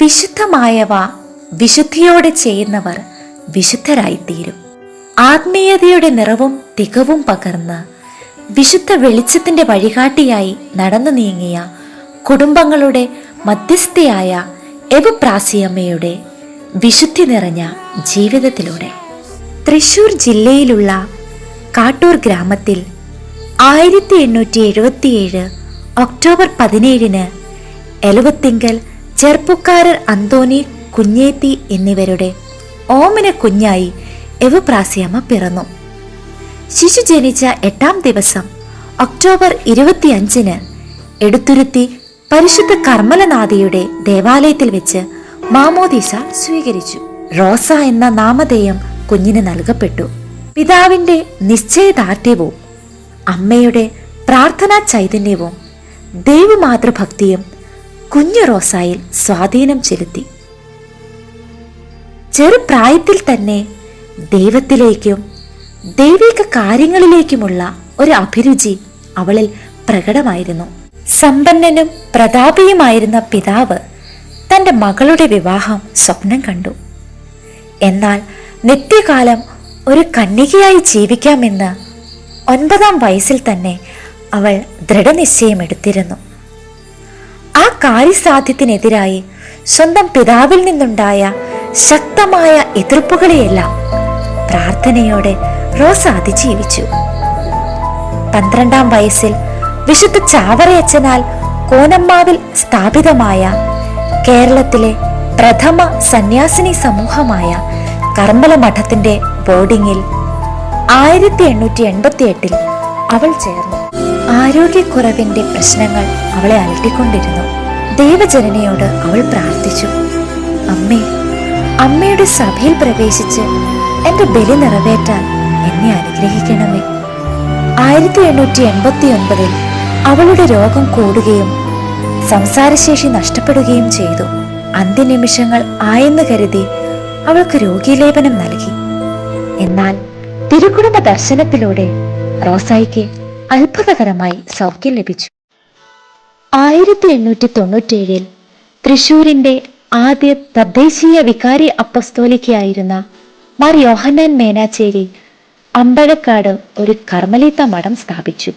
വിശുദ്ധമായവ വിശുദ്ധിയോടെ ചെയ്യുന്നവർ വിശുദ്ധരായിത്തീരും. ആത്മീയതയുടെ നിറവും തികവും പകർന്ന് വിശുദ്ധ വെളിച്ചത്തിന്റെ വഴികാട്ടിയായി നടന്നു നീങ്ങിയ കുടുംബങ്ങളുടെ മധ്യസ്ഥയായ എവപ്രാസിയമ്മയുടെ വിശുദ്ധി നിറഞ്ഞ ജീവിതത്തിലൂടെ. തൃശൂർ ജില്ലയിലുള്ള കാട്ടൂർ ഗ്രാമത്തിൽ ആയിരത്തി എണ്ണൂറ്റി എഴുപത്തിയേഴ് ഒക്ടോബർ പതിനേഴിന് എലുവത്തിങ്കൽ ചെറുപ്പക്കാരർ അന്തോണി കുഞ്ഞേത്തി എന്നിവരുടെ ഓമന കുഞ്ഞായി എവപ്രാസിയമ്മ പിറന്നു. ശിശു ജനിച്ച എട്ടാം ദിവസം ഒക്ടോബർ ഇരുപത്തിയഞ്ചിന് എടുത്തുരുത്തി പരിശുദ്ധ കർമ്മലനാഥയുടെ ദേവാലയത്തിൽ വെച്ച് മാമോദീസ സ്വീകരിച്ചു. റോസ എന്ന നാമധേയം കുഞ്ഞിന് നൽകപ്പെട്ടു. പിതാവിന്റെ നിശ്ചയദാർഢ്യവും അമ്മയുടെ പ്രാർത്ഥനാ ചൈതന്യവും ദൈവമാതൃഭക്തിയും കുഞ്ഞു റോസായിൽ സ്വാധീനം ചെലുത്തി. ചെറുപ്രായത്തിൽ തന്നെ ദൈവത്തിലേക്കും ദൈവിക കാര്യങ്ങളിലേക്കുമുള്ള ഒരു അഭിരുചി അവളിൽ പ്രകടമായിരുന്നു. സമ്പന്നനും പ്രതാപിയുമായിരുന്ന പിതാവ് തന്റെ മകളുടെ വിവാഹം സ്വപ്നം കണ്ടു. എന്നാൽ നിത്യകാലം ഒരു കന്യകയായി ജീവിക്കാമെന്ന് ഒൻപതാം വയസ്സിൽ തന്നെ അവൾ ദൃഢനിശ്ചയമെടുത്തിരുന്നു. ആ കാര്യസാധ്യത്തിനെതിരായി സ്വന്തം പിതാവിൽ നിന്നുണ്ടായ ശക്തമായ എതിർപ്പുകളെയെല്ലാം പ്രാർത്ഥനയോടെ റോസ അതിജീവിച്ചു. പന്ത്രണ്ടാം വയസ്സിൽ വിശുദ്ധ ചാവറയച്ചനാൽ കോനമ്മാവിൽ സ്ഥാപിതമായ കേരളത്തിലെ പ്രഥമ സന്യാസിനി സമൂഹമായ കർമ്മല മഠത്തിന്റെ ബോർഡിംഗിൽ ആയിരത്തി എണ്ണൂറ്റി എൺപത്തി എട്ടിൽ അവൾ ചേർന്നു. ആരോഗ്യക്കുറവിന്റെ പ്രശ്നങ്ങൾ അവളെ അലട്ടിക്കൊണ്ടിരുന്നു. ദേവജനനയോട് അവൾ പ്രാർത്ഥിച്ചു. അമ്മേ അമ്മയുടെ സഭയിൽ പ്രവേശിച്ച് എന്റെ ബലി നിറവേറ്റാൻ എന്നെ അനുഗ്രഹിക്കണമേ. ആയിരത്തി എണ്ണൂറ്റി എൺപത്തി ഒൻപതിൽ അവളുടെ രോഗം കൂടുകയും സംസാരശേഷി നഷ്ടപ്പെടുകയും ചെയ്തു. അന്ത്യനിമിഷങ്ങൾ ആയെന്ന് കരുതി അവൾക്ക് രോഗീലേപനം നൽകി. എന്നാൽ തിരുക്കുടുംബ ദർശനത്തിലൂടെ റോസായിക്ക് അത്ഭുതകരമായി സൗഖ്യം ലഭിച്ചു. ആയിരത്തി എണ്ണൂറ്റി തൊണ്ണൂറ്റേഴിൽ തൃശൂരിന്റെ ആദ്യ തദ്ദേശീയ വികാരി അപ്പസ്തോലിക്കയായിരുന്ന മാർ യോഹന്നാൻ മേനാച്ചേരി അമ്പഴക്കാട് ഒരു കർമ്മലീത്ത മഠം സ്ഥാപിച്ചു.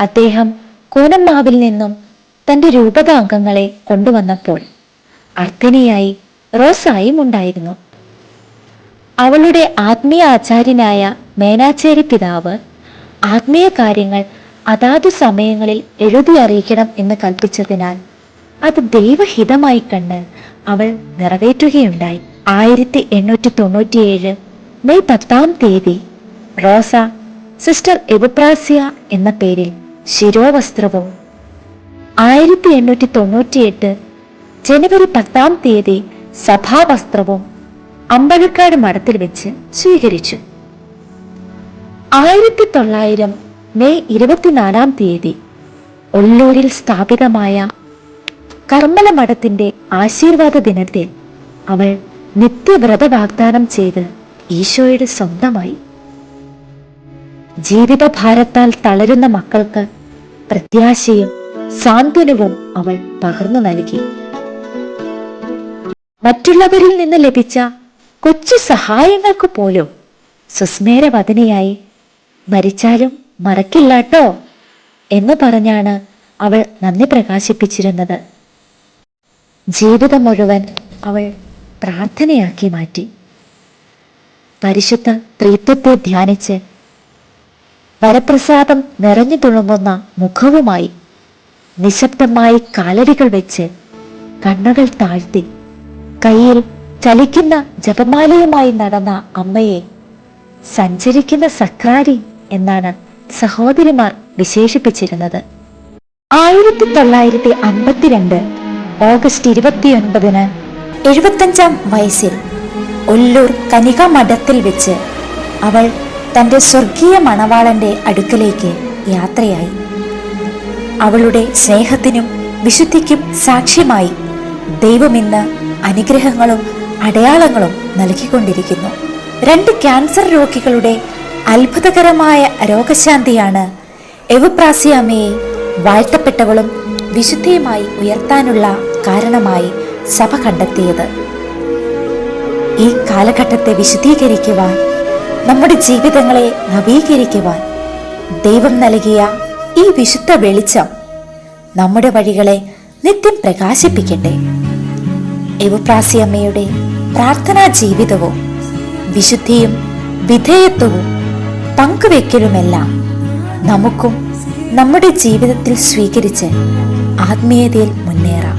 അദ്ദേഹം കോനമ്മാവിൽ നിന്നും തന്റെ രൂപത അംഗങ്ങളെ കൊണ്ടുവന്നപ്പോൾ അർത്ഥിനിയായി റോസായും ഉണ്ടായിരുന്നു. അവളുടെ ആത്മീയ ആചാര്യനായ മേനാച്ചേരി പിതാവ് ആത്മീയ കാര്യങ്ങൾ അതാതു സമയങ്ങളിൽ എഴുതി അറിയിക്കണം എന്ന് കൽപ്പിച്ചതിനാൽ അത് ദൈവഹിതമായി കണ്ട് അവൾ നിറവേറ്റുകയുണ്ടായി. ആയിരത്തി എണ്ണൂറ്റി തൊണ്ണൂറ്റിയേഴ് മെയ് പത്താം തീയതി റോസ സിസ്റ്റർ എബുപ്രാസിയ എന്ന പേരിൽ ശിരോവസ്ത്രവും ആയിരത്തി എണ്ണൂറ്റി തൊണ്ണൂറ്റിയെട്ട് ജനുവരി പത്താം തീയതി സഭാവസ്ത്രവും അമ്പഴക്കാട് മഠത്തിൽ വെച്ച് സ്വീകരിച്ചു. ആയിരത്തി തൊള്ളായിരം മെയ് ഇരുപത്തിനാലാം തീയതി ഒല്ലൂരിൽ സ്ഥാപിതമായ കർമ്മല മഠത്തിന്റെ ആശീർവാദ ദിനത്തിൽ അവൾ നിത്യവ്രത വാഗ്ദാനം ചെയ്ത് ഈശോയുടെ സ്വന്തമായി. ജീവിതഭാരത്താൽ തളരുന്ന മക്കൾക്ക് പ്രത്യാശയും സാന്ത്വനവും അവൾ പകർന്നു നൽകി. മറ്റുള്ളവരിൽ നിന്ന് ലഭിച്ച കൊച്ചു സഹായങ്ങൾക്ക് പോലും സുസ്മേരവദനയായി മരിച്ചാലും മറക്കില്ലാട്ടോ എന്ന് പറഞ്ഞാണ് അവൾ നന്ദി പ്രകാശിപ്പിച്ചിരുന്നത്. ജീവിതം മുഴുവൻ അവൾ പ്രാർത്ഥനയാക്കി മാറ്റി. പരിശുദ്ധ ത്രിത്വത്തെ ധ്യാനിച്ച് വരപ്രസാദം നിറഞ്ഞു തുളുമ്പുന്ന മുഖവുമായി നിശബ്ദമായി കാലടികൾ വെച്ച് കണ്ണുകൾ താഴ്ത്തി കയ്യിൽ ചലിക്കുന്ന ജപമാലയുമായി നടന്ന അമ്മയെ സഞ്ചരിക്കുന്ന സക്രാരി എന്നാണ് സഹോദരിമാർ വിശേഷിപ്പിച്ചിരുന്നത്. ആയിരത്തി തൊള്ളായിരത്തി അൻപത്തിരണ്ട് ഓഗസ്റ്റ് ഇരുപത്തിയൊൻപതിന് എഴുപത്തഞ്ചാം വയസ്സിൽ ഒല്ലൂർ കനിക മഠത്തിൽ വെച്ച് അവൾ തന്റെ സ്വർഗീയ മണവാളന്റെ അടുക്കലേക്ക് യാത്രയായി. അവളുടെ സ്നേഹത്തിനും വിശുദ്ധിക്കും സാക്ഷ്യമായി ദൈവം ഇന്ന് അനുഗ്രഹങ്ങളും അടയാളങ്ങളും നൽകിക്കൊണ്ടിരിക്കുന്നു. രണ്ട് ക്യാൻസർ രോഗികളുടെ അത്ഭുതകരമായ രോഗശാന്തിയാണ്. എവുപ്രാസിയാമയെ വാഴ്ത്തപ്പെട്ടവളും വിശുദ്ധിയുമായി ഉയർത്താനുള്ള കാരണമായി സഭ കണ്ടെത്തിയത്. ഈ കാലഘട്ടത്തെ വിശദീകരിക്കുവാൻ നമ്മുടെ ജീവിതങ്ങളെ നവീകരിക്കുവാൻ ദൈവം നൽകിയ ഈ വിശുദ്ധ വെളിച്ചം നമ്മുടെ വഴികളെ നിത്യം പ്രകാശിപ്പിക്കട്ടെ. എവുപ്രാസിയമ്മയുടെ പ്രാർത്ഥനാ ജീവിതവും വിശുദ്ധിയും വിധേയത്വവും പങ്കുവെക്കലുമെല്ലാം നമുക്കും നമ്മുടെ ജീവിതത്തിൽ സ്വീകരിച്ച് ആത്മീയതയിൽ മുന്നേറാം.